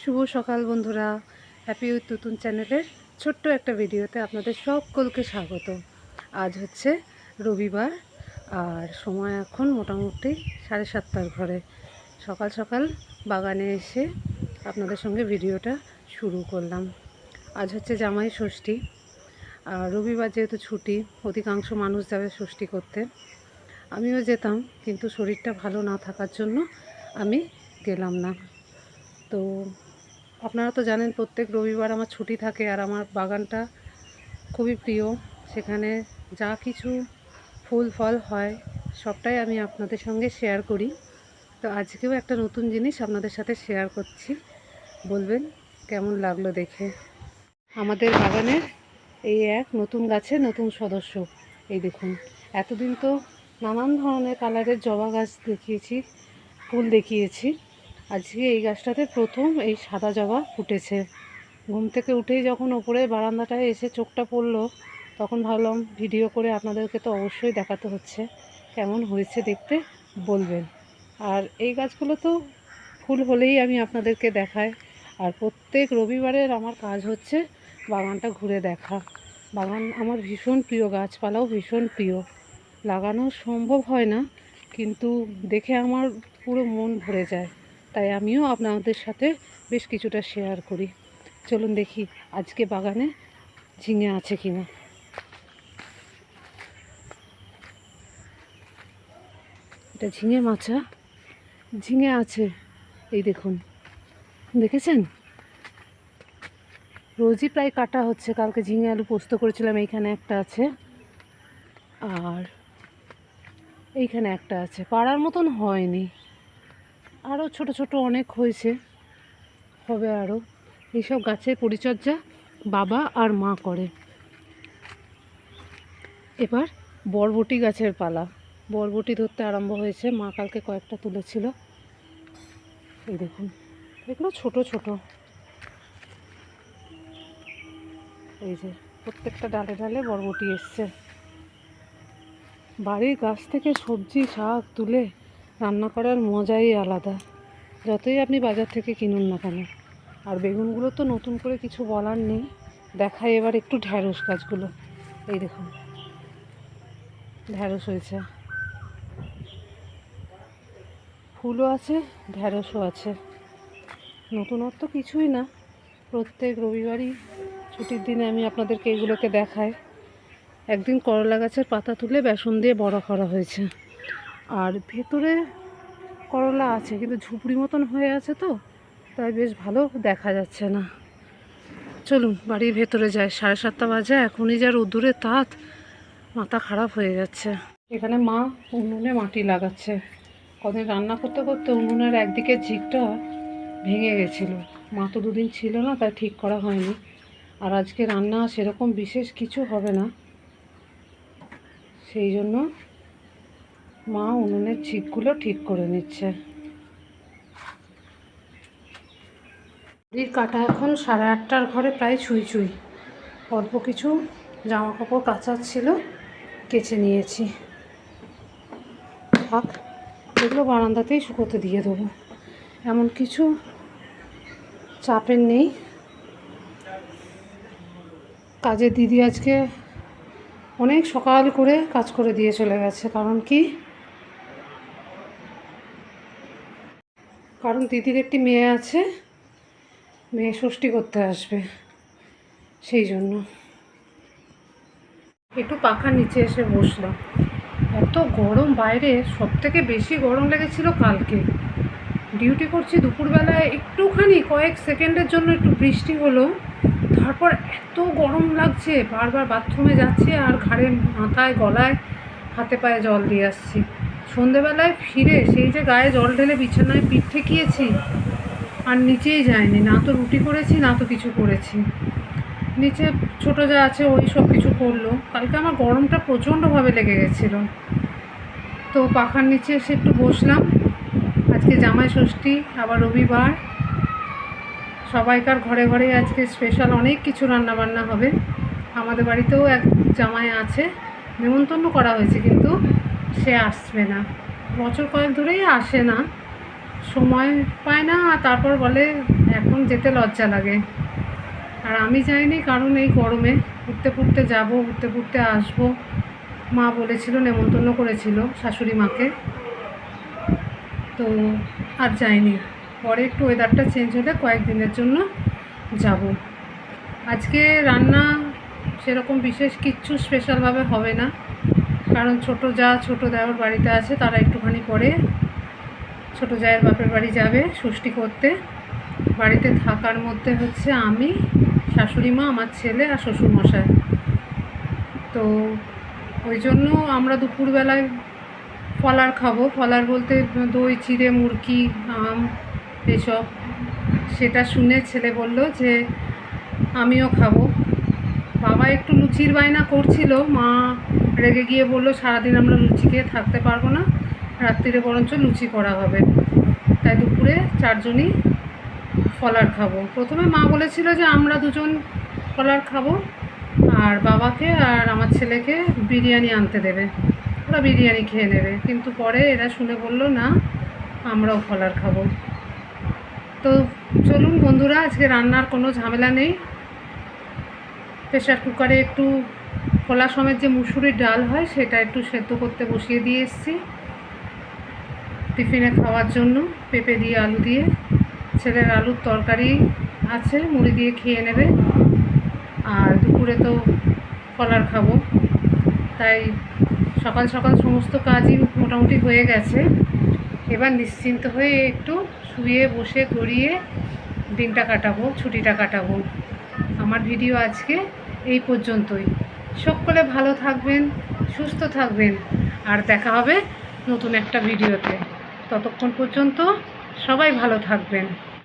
শুভ সকাল বন্ধুরা। Happy with Tutun চ্যানেলের ছোট্ট একটা ভিডিওতে আপনাদের সকলকে স্বাগত। আজ হচ্ছে রবিবার, আর সময় এখন মোটামুটি সাড়ে সাতটার ঘরে। সকাল সকাল বাগানে এসে আপনাদের সঙ্গে ভিডিওটা শুরু করলাম। আজ হচ্ছে জামাই ষষ্ঠী, আর রবিবার যেহেতু ছুটি, অধিকাংশ মানুষ যাবে ষষ্ঠী করতে। আমিও যেতাম, কিন্তু শরীরটা ভালো না থাকার জন্য আমি গেলাম না। তো আপনারা তো জানেন প্রত্যেক রবিবার আমার ছুটি থাকে আর আমার বাগানটা খুবই প্রিয়। সেখানে যা কিছু ফুল, ফল হয়, সবটাই আমি আপনাদের সঙ্গে শেয়ার করি। তো আজকেও একটা নতুন জিনিস আপনাদের সাথে শেয়ার করছি। বলবেন, কেমন লাগল দেখে? আমাদের বাগানের এই এক নতুন গাছে নতুন সদস্য। এই দেখুন, এতদিন তো নানান ধরনের কালারের জবা গাছ দেখিয়েছি, ফুল দেখিয়েছি। আজকে এই গাছটাতে প্রথম এই সাদা জবা ফুটেছে। ঘুম থেকে উঠেই যখন ওপরে বারান্দাটায় এসে চোখটা পড়ল, তখন ভাবলাম ভিডিও করে আপনাদেরকে তো অবশ্যই দেখাতে হচ্ছে, কেমন হয়েছে দেখতে বলবেন। আর এই গাছগুলো তো ফুল হলেই আমি আপনাদেরকে দেখাই। আর প্রত্যেক রবিবারের আমার কাজ হচ্ছে বাগানটা ঘুরে দেখা। বাগান আমার ভীষণ প্রিয়, গাছপালাও ভীষণ প্রিয়। লাগানো সম্ভব হয় না, কিন্তু দেখে আমার পুরো মন ভরে যায়। তাই আমিও আপনাদের সাথে বেশ কিছুটা শেয়ার করি। চলুন দেখি আজকে বাগানে ঝিঙে আছে কিনা। এটা ঝিঙে মাছা। ঝিঙে আছে। এই দেখুন। দেখেছেন? রোজই প্রায় কাটা হচ্ছে। কালকে ঝিঙে আলু পোস্ত করেছিলাম, এইখানে একটা আছে। আর এইখানে একটা আছে। পাড়ার মতন হয়নি। আরও ছোট ছোট অনেক হয়েছে, হবে আরও এইসব গাছের পরিচর্যা বাবা আর মা করে এবার বরবটি গাছের পালা। বরবটি ধরতে আরম্ভ হয়েছে, মা কালকে কয়েকটা তুলেছিল। এই দেখুন, এগুলো ছোট ছোট। এই যে, প্রত্যেকটা ডালে ডালে বরবটি এসছে। বাড়ির গাছ থেকে সবজি, শাক তুলে রান্না করার মজাই আলাদা। যতই আপনি বাজার থেকে কিনুন না কেন, আর বেগুনগুলো তো নতুন করে কিছু বলার নেই, দেখাই এবার একটু ঢ্যাঁড়স গাছগুলো। এই দেখুন, ঢ্যাঁড়স হয়েছে। ফুলও আছে, ঢ্যাঁড়সও আছে। নতুনত্ব কিছুই না, প্রত্যেক রবিবারই ছুটির দিনে আমি আপনাদেরকে এগুলোকে দেখাই। একদিন করলা গাছের পাতা তুলে বেসন দিয়ে বড়া করা হয়েছে। আর ভেতরে করলা আছে, কিন্তু ঝুপড়ি মতন হয়ে আছে তো, তাই বেশ ভালো দেখা যাচ্ছে না। চলুন, বাড়ির ভেতরে যাই। সাড়ে সাতটা বাজে, এখনই যা রোদ্দুরে তাঁত, মাথা খারাপ হয়ে যাচ্ছে। এখানে মা উনুনে মাটি লাগাচ্ছে। কদিন রান্না করতে করতে উনুনের একদিকে ঝিকটা ভেঙে গেছিল। মা তো দুদিন ছিল না, তাই ঠিক করা হয়নি। আর আজকে রান্না সেরকম বিশেষ কিছু হবে না। সেই জন্য মা উনুনের ঝিকগুলো ঠিক করে নিচ্ছে। ঘড়ির কাটা এখন সাড়ে আটটার ঘরে প্রায় ছুঁই ছুঁই। অল্প কিছু জামা কাপড় কাচার ছিল, কেচে নিয়েছি। থাক, এগুলো বারান্দাতেই শুকোতে দিয়ে দেবো। এমন কিছু চাপের নেই। কাজের দিদি আজকে অনেক সকাল করে কাজ করে দিয়ে চলে গেছে, কারণ কি? কারণ দিদির একটি মেয়ে আছে, মেয়ে ষষ্ঠী করতে আসবে, সেই জন্য। একটু পাখার নিচে এসে বসলাম। এত গরম বাইরে সব থেকে বেশি গরম লেগেছিল কালকে। ডিউটি করছি দুপুরবেলায়, একটুখানি কয়েক সেকেন্ডের জন্য একটু বৃষ্টি হলো। তারপর এত গরম লাগছে, বারবার বাথরুমে যাচ্ছি আর ঘাড়ে মাথায়, গলায়, হাতে পায়ে জল দিয়ে আসছি। সন্ধেবেলায় ফিরে সেই যে গায়ে জল ঢেলে বিছানায় পিঠ ঠেকিয়েছি, আর নিচেই যায়নি। না তো রুটি করেছি, না তো কিছু করেছি। নিচে ছোটো যা আছে ওই সব কিছু করল। কালকে আমার গরমটা প্রচণ্ডভাবে লেগে গেছিল। তো পাখার নিচে এসে একটু বসলাম। আজকে জামাই ষষ্ঠী, আবার রবিবার। সবাইকার ঘরে ঘরে আজকে স্পেশাল অনেক কিছু রান্না বান্না হবে। আমাদের বাড়িতেও এক জামাই আছে। নেমন্তন্ন করা হয়েছে কিন্তু। সে আসবে না। বছর কয়েক ধরেই আসে না। সময় পায় না আর তারপর বলে, এখন যেতে লজ্জা লাগে। আর আমি যাইনি কারণ এই গরমে। উঠতে ফুটতে যাব, উঠতে ফুটতে আসব। মা বলেছিল, নেমন্তন্ন করেছিল শাশুড়ি মাকে। তো আর যাইনি। পরে একটু ওয়েদারটা চেঞ্জ হলে কয়েকদিনের জন্য যাব। আজকে রান্না সেরকম বিশেষ কিচ্ছু স্পেশালভাবে হবে না। কারণ ছোট যা ছোট দেওয়ার বাড়িতে আছে, তারা একটুখানি পরে ছোট জায়ের বাপের বাড়ি যাবে ষষ্ঠী করতে। বাড়িতে থাকার মধ্যে হচ্ছে আমি, শাশুড়ি মা, আমার ছেলে আর শ্বশুরমশাই তো ওই জন্য আমরা দুপুরবেলায় ফলার খাব। ফলার বলতে দই, চিড়ে মুরকি আম এসব। সেটা শুনে ছেলে বলল যে, আমিও খাব। বাবা একটু লুচির বায়না করছিল। মা রেগে গিয়ে বলল, সারাদিন আমরা লুচি খেয়ে থাকতে পারব না, রাত্রিরে বরঞ্চ লুচি করা হবে। তাই দুপুরে চারজনই ফলার খাব। প্রথমে মা বলেছিল যে, আমরা দুজন ফলার খাব, আর বাবাকে আর আমার ছেলেকে বিরিয়ানি আনতে দেবে। ওরা বিরিয়ানি খেয়ে নেবে। কিন্তু পরে এরা শুনে বলল, না, আমরাও ফলার খাব। তো চলুন বন্ধুরা, আজকে রান্নার কোনো ঝামেলা নেই। প্রেশার কুকারে একটু খোলা সমেত যে মুসুরির ডাল হয়, সেটা একটু সেদ্ধ করতে বসিয়ে দিয়ে এসেছি। টিফিনে খাওয়ার জন্য পেঁপে দিয়ে, আলু দিয়ে। ছেলের আলুর তরকারি আছে, মুড়ি দিয়ে খেয়ে নেবে। আর দুপুরে তো কলার খাব। তাই সকাল সকাল সমস্ত কাজই মোটামুটি হয়ে গেছে। এবার নিশ্চিন্ত হয়ে একটু শুয়ে বসে গড়িয়ে দিনটা কাটাবো, ছুটিটা কাটাবো। আমার ভিডিও আজকে এই পর্যন্তই। সকলে ভালো থাকবেন, সুস্থ থাকবেন। আর দেখা হবে নতুন একটা ভিডিওতে। ততক্ষণ পর্যন্ত সবাই ভালো থাকবেন।